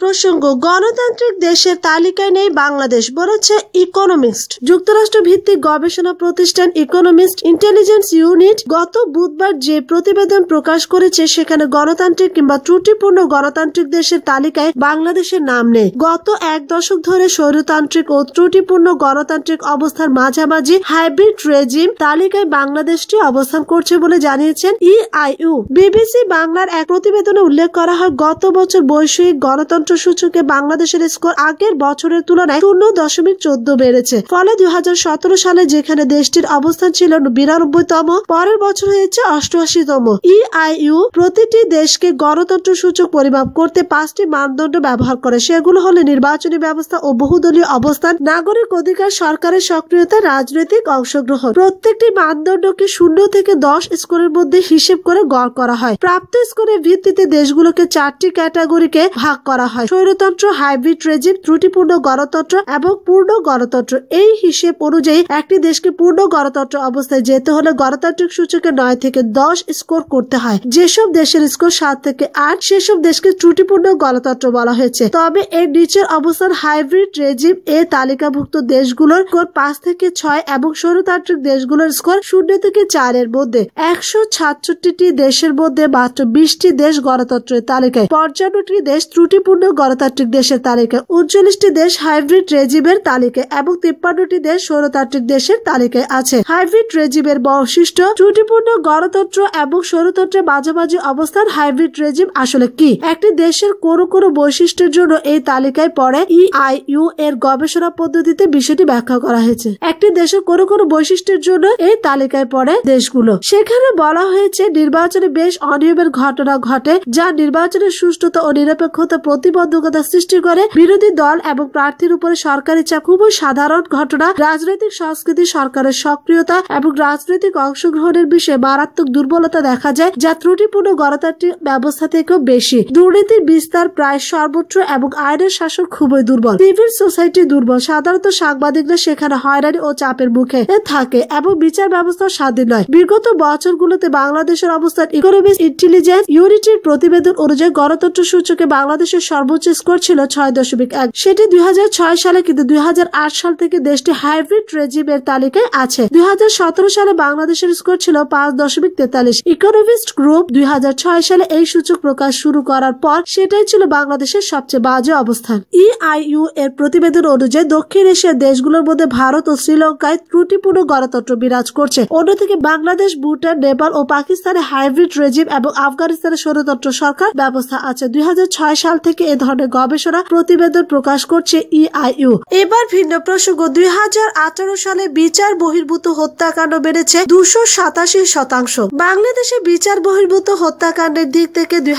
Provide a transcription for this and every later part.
প্রসঙ্গ, গণতান্ত্রিক দেশের তালিকায় নেই বাংলাদেশ বলেছে ইকোনমিস্ট যুক্তরাষ্ট্র ভিত্তিক গবেষণা প্রতিষ্ঠান ইকোনমিস্ট ইন্টেলিজেন্স ইউনিট গত বুধবার যে প্রতিবেদন প্রকাশ করেছে, সেখানে গণতান্ত্রিক কিংবা ত্রুটিপূর্ণ গণতান্ত্রিক দেশের তালিকায় বাংলাদেশের নাম নেই। গত এক দশক ধরে স্বৈরতান্ত্রিক ও ত্রুটিপূর্ণ গণতান্ত্রিক অবস্থার মাঝামাঝি হাইব্রিড রেজিম তালিকায় বাংলাদেশটি অবস্থান করছে বলে জানিয়েছেন ইআইইউ। বিবিসি বাংলার এক প্রতিবেদনে উল্লেখ করা হয়, গত বছর বৈষয়িক গণতন্ত্র সূচকে বাংলাদেশের স্কোর আগের বছরের তুলনায় শূন্য দশমিক চোদ্দ বেড়েছে। ফলে দুই হাজার সতেরো সালে যেখানে দেশটির অবস্থান ছিল বিরানব্বইতম, পরের বছর হয়েছে অষ্টআশিতম। ইআইইউ প্রতিটি দেশকে গণতন্ত্র সূচক পরিমাপ করতে পাঁচটি মানদণ্ড ব্যবহার করে। সেগুলো হলো নির্বাচনী ব্যবস্থা ও বহুদলীয় অবস্থান, নাগরিক অধিকার, সরকারের সক্রিয়তা, রাজনৈতিক অংশগ্রহণ। প্রত্যেকটি মানদণ্ডকে শূন্য থেকে দশ স্কোরের মধ্যে হিসেব করে গড় করা হয়। প্রাপ্ত স্কোরের ভিত্তিতে দেশগুলোকে চারটি ক্যাটাগরিকে ভাগ করা হয়। স্বৈরতন্ত্র, হাইব্রিড রেজিম, ত্রুটিপূর্ণ গণতন্ত্র এবং পূর্ণ গণতন্ত্র। এই হিসেব অনুযায়ী একটি দেশকে পূর্ণ গণতন্ত্র অবস্থায় যেতে হলে গণতান্ত্রিক সূচকে নয় থেকে দশ স্কোর করতে হয়। যেসব দেশের স্কোর সাত থেকে আট, সেসব দেশকে ত্রুটিপূর্ণ গণতন্ত্র বলা হয়েছে। তবে এর নিচের অবস্থান হাইব্রিড রেজিম এ তালিকাভুক্ত দেশগুলোর স্কোর পাঁচ থেকে ছয় এবং স্বৈরতান্ত্রিক দেশগুলোর স্কোর শূন্য থেকে চারের মধ্যে। একশো সাতষট্টি দেশের মধ্যে মাত্র বিশটি দেশ গণতন্ত্রের তালিকায়। পঞ্চান্নটি দেশ ত্রুটিপূর্ণ গণতান্ত্রিক দেশের তালিকায় উনচল্লিশটি দেশ হাইব্রিড রেজিমের তালিকায় এবং তিপ্পান্নটি দেশ সৌরতান্ত্রিক দেশের তালিকায় আছে। হাইব্রিড রেজিমের বৈশিষ্ট্য, ত্রুটিপূর্ণ গণতন্ত্র এবং সৌরতন্ত্রের মাঝামাঝি অবস্থান হাইব্রিড রেজিম আসলে কি? একটি দেশের কোন কোন বৈশিষ্ট্যের জন্য এই তালিকায় পড়ে ইআইইউ এর গবেষণা পদ্ধতিতে বিষয়টি ব্যাখ্যা করা হয়েছে। একটি দেশের কোন কোন বৈশিষ্ট্যের জন্য এই তালিকায় পড়ে দেশগুলো। সেখানে বলা হয়েছে, নির্বাচনে বেশ অনিয়মের ঘটনা ঘটে, যা নির্বাচনের সুষ্ঠুতা ও নিরপেক্ষতা প্রতিবন্ধকতা সৃষ্টি করে বিরোধী দল এবং প্রার্থীর উপরে সরকারি চাপ খুবই সাধারণ ঘটনা। রাজনৈতিক সংস্কৃতি, সরকারের সক্রিয়তা এবং রাজনৈতিক অংশগ্রহণের বিষয়ে মারাত্মক দুর্বলতা দেখা যায়, যা ত্রুটিপূর্ণ গণতান্ত্রিক ব্যবস্থা থেকেও বেশি। দুর্নীতির বিস্তার প্রায় সর্বত্র এবং আইনের শাসন খুবই দুর্বল। সিভিল সোসাইটি দুর্বল। সাধারণত সাংবাদিকরা সেখানে হয়রানি ও চাপের মুখে থাকে এবং বিচার ব্যবস্থা স্বাধীন নয়। বিগত বছরগুলোতে বাংলাদেশের অবস্থান ইকোনমিক্স ইন্টেলিজেন্স ইউনিটির প্রতিবেদন অনুযায়ী গণতন্ত্র সূচকে বাংলাদেশের সর্বোচ্চ স্কোর ছিল ছয় দশমিক এক। সেটি দুই হাজার ছয় সালে কিন্তু দুই হাজার আট সাল থেকে দেশটি হাইব্রিড রেজিমের তালিকায় আছে। দুই হাজার সতেরো সালে বাংলাদেশের স্কোর ছিল পাঁচ দশমিক তেতাল্লিশ। ইকোনমিস্ট গ্রুপ দুই হাজার ছয় সালে এই সূচক প্রকাশ শুরু করার পর সেটাই ছিল বাংলাদেশের সবচেয়ে বাজে অবস্থান। ইআইইউ এর প্রতিবেদন অনুযায়ী দক্ষিণ এশিয়ার দেশগুলোর মধ্যে ভারত ও শ্রীলঙ্কায় ত্রুটিপূর্ণ গণতন্ত্র বিরাজ করছে। অন্যদিকে বাংলাদেশ, ভুটান, নেপাল ও পাকিস্তানে হাইব্রিড রেজিম এবং আফগানিস্তানের স্বৈরতন্ত্র সরকার ব্যবস্থা আছে। দুই হাজার ছয় সাল থেকে এ ধরনের গবেষণা প্রতিবেদন প্রকাশ করছে ইআইইউ। এবার ভিন্ন প্রসঙ্গ, দুই হাজার আঠারো সালে বিচার বহির্ভূত হত্যাকাণ্ড বেড়েছে দুশো সাতাশি শতাংশ। বাংলাদেশে বিচার বহির্ভূত হত্যাকাণ্ডের দিক থেকে দুই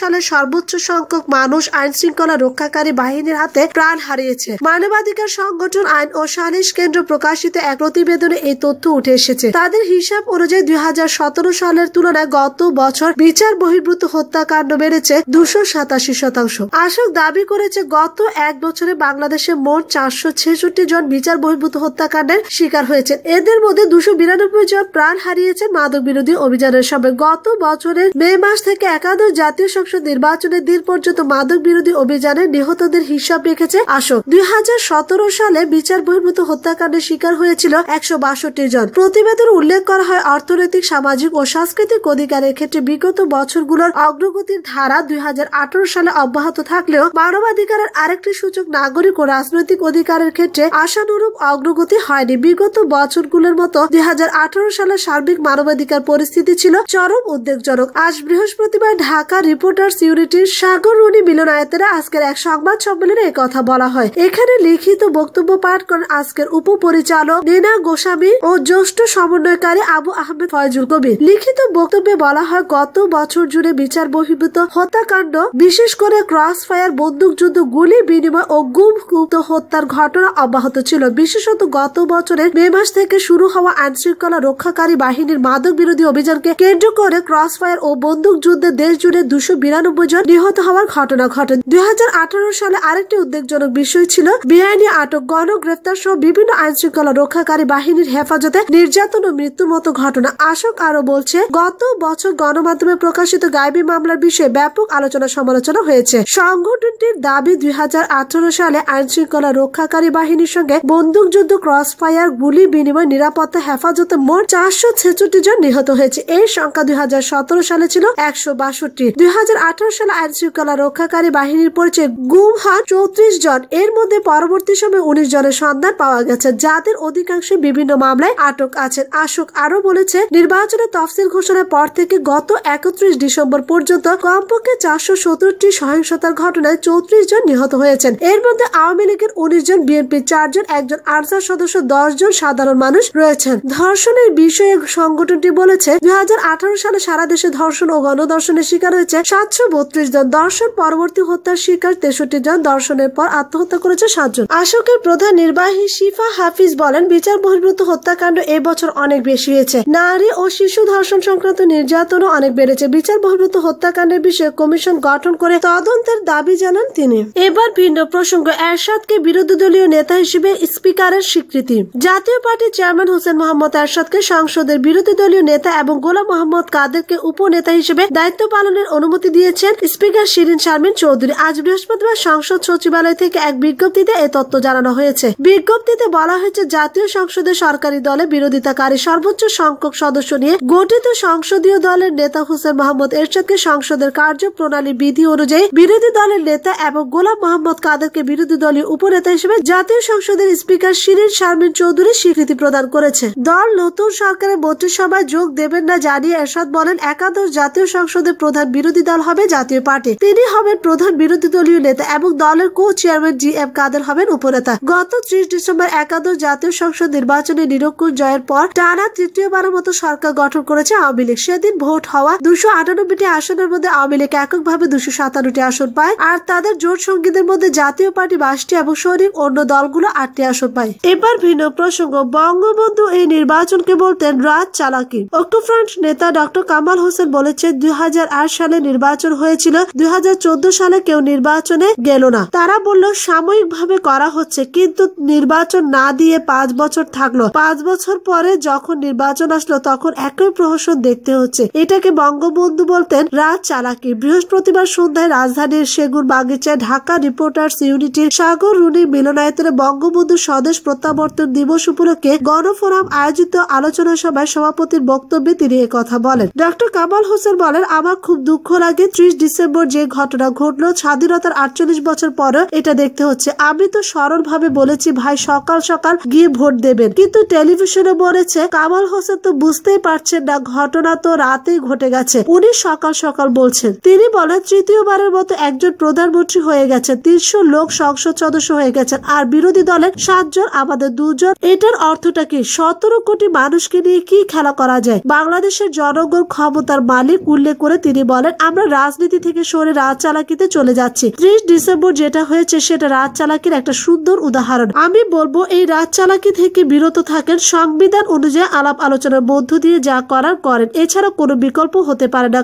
সালে সর্বোচ্চ সংখ্যক মানুষ আইন শৃঙ্খলা রক্ষাকারী বাহিনীর হাতে প্রাণ হারিয়েছে। মানবাধিকার সংগঠন আইন ও সালিশ কেন্দ্র প্রকাশিত এক প্রতিবেদনে এই তথ্য উঠে এসেছে। তাদের হিসাব অনুযায়ী দুই হাজার সতেরো সালের তুলনায় গত বছর বিচার বহির্ভূত হত্যাকাণ্ড বেড়েছে দুশো সাতাশি শতাংশ। আশোক দাবি করেছে, গত এক বছরে বাংলাদেশে মোট চারশো ছেষট্টি জন বিচার বহির্ভূত হত্যাকাণ্ডের শিকার হয়েছে এদের মধ্যে দুশো বিরানব্বই জন প্রাণ হারিয়েছে মাদক বিরোধী অভিযানের সময়। গত বছরের মে মাস থেকে একাদশ জাতীয় সংসদ নির্বাচনের দিন পর্যন্ত মাদক বিরোধী অভিযানে নিহতদের হিসাব রেখেছে আশোক। দুই হাজার সতেরো সালে বিচার বহির্ভূত হত্যাকাণ্ডের শিকার হয়েছিল একশো বাষট্টি জন। প্রতিবেদন উল্লেখ করা হয়, অর্থনৈতিক, সামাজিক ও সাংস্কৃতিক অধিকারের ক্ষেত্রে বিগত বছরগুলোর অগ্রগতির ধারা দুই হাজার আঠারো সালে অব্যাহত থাকলেও মানবাধিকারের আরেকটি সূচক নাগরিক ও রাজনৈতিক অধিকারের ক্ষেত্রে আশানুরূপ অগ্রগতি হয়নি। বিগত বছরগুলোর মতো দুই সালের সার্বিক মানবাধিকার পরিস্থিতি ছিল চরম উদ্বেগজনক। আজ বৃহস্পতিবার ঢাকা রিপোর্টার্স ইউনিটির সাগর রুনি মিলনায়তেরা আজকের এক সংবাদ সম্মেলনে কথা বলা হয়। এখানে লিখিত বক্তব্য পাঠ করেন আজকের উপপরিচালক নীনা গোস্বামী ও জ্যেষ্ঠ সমন্বয়কারী আবু আহমেদ ফয়জুল কবির। লিখিত বক্তব্যে বলা হয়, গত বছর জুড়ে বিচার বহির্ভূত হত্যাকাণ্ড, বিশেষ করে ক্রস ফায়ার বন্দুক যুদ্ধ, গুলি বিনিময় ও গুম হত্যার ঘটনা অব্যাহত ছিল। বিশেষত গত বছরের মে মাস থেকে শুরু হওয়া আইন শৃঙ্খলা রক্ষাকারী বাহিনীর মাদক বিরোধী অভিযানকে কেন্দ্র করে ক্রস ফায়ার ও বন্দুক যুদ্ধে দেশ জুড়ে দুশো বিরানব্বই জন নিহত হওয়ার ঘটনা ঘটে। দুই হাজার আঠারো সালে আরেকটি উদ্বেগজনক বিষয় ছিল, বেআইনি আটক, গণগ্রেফতার সহ বিভিন্ন আইন শৃঙ্খলা রক্ষাকারী বাহিনীর হেফাজতে নির্যাতন ও মৃত্যুর মতো ঘটনা। আশোক আরও বলছে, গত বছর গণমাধ্যমে প্রকাশিত গাইবী মামলার বিষয়ে ব্যাপক আলোচনা সমালোচনা হয়েছে। হয়েছে। সংগঠনটির দাবি, দুই হাজার আঠারো সালে আইন শৃঙ্খলা রক্ষাকারী বাহিনীর সঙ্গে বন্দুকযুদ্ধ ক্রস ফায়ার গুলি বিনিময়, নিরাপত্তা, হেফাজতে মোট চারশো ছেষট্টি জন নিহত হয়েছে। এই সংখ্যা দুই সালে ছিল একশো বাষট্টি। দুই সালে আইন শৃঙ্খলা রক্ষাকারী বাহিনীর পরিচয় গুম হন চৌত্রিশ জন। এর মধ্যে পরবর্তী সময়ে উনিশ জনের সন্ধান পাওয়া গেছে, যাদের অধিকাংশ বিভিন্ন মামলায় আটক আছেন। আশোক আরও বলেছে, নির্বাচনের তফসিল ঘোষণার পর থেকে গত একত্রিশ ডিসেম্বর পর্যন্ত কমপক্ষে চারশো সত্তরটি সহিংসতার ঘটনায় চৌত্রিশ জন নিহত হয়েছেন। এর মধ্যে আওয়ামী লীগের উনিশ জন বিএনপির চারজন একজন আনসার সদস্য, দশ জন সাধারণ মানুষ রয়েছেন। ধর্ষণের বিষয়ে সংগঠনটি বলেছে, দুই সালে সারা দেশে ধর্ষণ ও গণধর্ষণের শিকার হয়েছে সাতশো বত্রিশ জন। দর্শন পরবর্তী হত্যার শিকার তেষট্টি জন। দর্শনের পর আত্মহত্যা করেছে সাতজন। আশোকের প্রধান নির্বাহী শিফা হাফিজ বলেন, বিচার বহির্ভূত হত্যাকাণ্ড এবছর অনেক বেশি হয়েছে। নারী ও শিশু ধর্ষণ সংক্রান্ত নির্যাতনও অনেক বেড়েছে। বিচার বহির্ভূত হত্যাকাণ্ডের বিষয়ে কমিশন গঠন করে তদন্তের দাবি জানান তিনি। এবার ভিন্ন প্রসঙ্গ, এরশাদকে বিরোধী দলীয় নেতা হিসেবে স্পিকারের স্বীকৃতি। জাতীয় পার্টির চেয়ারম্যান হোসেন মোহাম্মদ এরশাদকে সংসদের বিরোধী দলীয় নেতা এবং গোলাম মোহাম্মদ কাদেরকে উপনেতা হিসেবে দায়িত্ব পালনের অনুমতি দিয়েছেন স্পিকার শিরিন শারমিন চৌধুরী। আজ বৃহস্পতিবার সংসদ সচিবালয় থেকে এক বিজ্ঞপ্তিতে এ তথ্য জানানো হয়েছে। বিজ্ঞপ্তিতে বলা হয়েছে, জাতীয় সংসদে সরকারি দলে বিরোধিতাকারী সর্বোচ্চ সংখ্যক সদস্য নিয়ে গঠিত সংসদীয় দলের নেতা হোসেন মোহাম্মদ এরশাদকে সংসদের কার্যপ্রণালী বিধি অনুযায়ী বিরোধী দলের নেতা এবং গোলাম মোহাম্মদ কাদেরকে বিরোধী দলীয় উপনেতা হিসেবে জাতীয় সংসদের স্পিকার শিরিন শারমিন চৌধুরী স্বীকৃতি প্রদান করেছে। দল নতুন সরকারের মন্ত্রিসভায় যোগ দেবেন না জানিয়ে এরশাদ বলেন, একাদশ জাতীয় সংসদের প্রধান বিরোধী দল হবে জাতীয় পার্টি। তিনি হবেন প্রধান বিরোধী দলীয় নেতা এবং দলের কো চেয়ারম্যান জি এম কাদের হবেন উপনেতা। গত ত্রিশ ডিসেম্বর একাদশ জাতীয় সংসদ নির্বাচনে নিরঙ্কুশ জয়ের পর টানা তৃতীয়বারের মতো সরকার গঠন করেছে আওয়ামী লীগ। সেদিন ভোট হওয়া দুশো আটানব্বইটি আসনের মধ্যে আওয়ামী লীগ এককভাবে দুশো সাতান্নটি আসন পায় আর তাদের জোট সঙ্গীদের মধ্যে জাতীয় পার্টি বাসটি এবং শরীর অন্য দলগুলো আটটি আসন পায়। এবার ভিন্ন প্রসঙ্গ, বঙ্গবন্ধু এই নির্বাচনকে বলতেন রাত চালাকি। ঐক্যফ্রন্ট নেতা ডক্টর কামাল হোসেন বলেছেন, দুই সালে নির্বাচন হয়েছিল, দুই সালে কেউ নির্বাচনে গেল না। তারা বলল, সাময়িকভাবে করা হচ্ছে, কিন্তু নির্বাচন না দিয়ে পাঁচ বছর থাকল। পাঁচ বছর পরে যখন নির্বাচন আসলো, তখন একই প্রহসন দেখতে হচ্ছে। এটাকে বঙ্গবন্ধু বলতেন রাত চালাকি। বৃহস্পতিবার সন্ধ্যায় রাজধানীর সেগুন বাগিচায় ঢাকা রিপোর্টার্স ইউনিটির সাগর রুনি মিলনায়তনে বঙ্গবন্ধু স্বদেশ প্রত্যাবর্তন দিবস উপলক্ষে গণফোরাম আয়োজিত আলোচনা সভায় সভাপতির বক্তব্যে তিনি কথা বলেন। ডক্টর কামাল হোসেন বলেন, আমার খুব দুঃখ লাগে ত্রিশ ডিসেম্বর যে ঘটনা ঘটলো, স্বাধীনতার আটচল্লিশ বছর পরে এটা দেখতে হচ্ছে। আমি তো সরল ভাবে বলেছি, ভাই, সকাল সকাল গিয়ে ভোট দেবেন। কিন্তু টেলিভিশনে বলেছে, কামাল হোসেন তো বুঝতেই পারছেন না, ঘটনা তো রাতেই ঘটে গেছে। উনি সকাল সকাল বলছেন। তিনি বলেন, তৃতীয়বারের মতো একজন প্রধানমন্ত্রী হয়ে গেছে তিনশো লোক সংসদ সদস্য হয়ে গেছেন, আর বিরোধী দলের সাতজন, আমাদের দুজন। এটার অর্থটা কি? সতেরো কোটি মানুষকে নিয়ে কি খেলা করা যায়? বাংলাদেশের জনগণ ক্ষমতার মালিক উল্লেখ করে তিনি বলেন, আমরা রাজনীতি থেকে সরে রাজ চালাকিতে চলে যাচ্ছি। ত্রিশ ডিসেম্বর যেটা হয়েছে, সেটা রাজ চালাকির একটা সুন্দর উদাহরণ। আমি বলব, এই রাজ চালাকি থেকে বিরত থাকেন, সংবিধান অনুযায়ী আলাপ আলোচনার মধ্য দিয়ে যা করার করেন। এছাড়া কোনো বিকল্প হতে পারে না।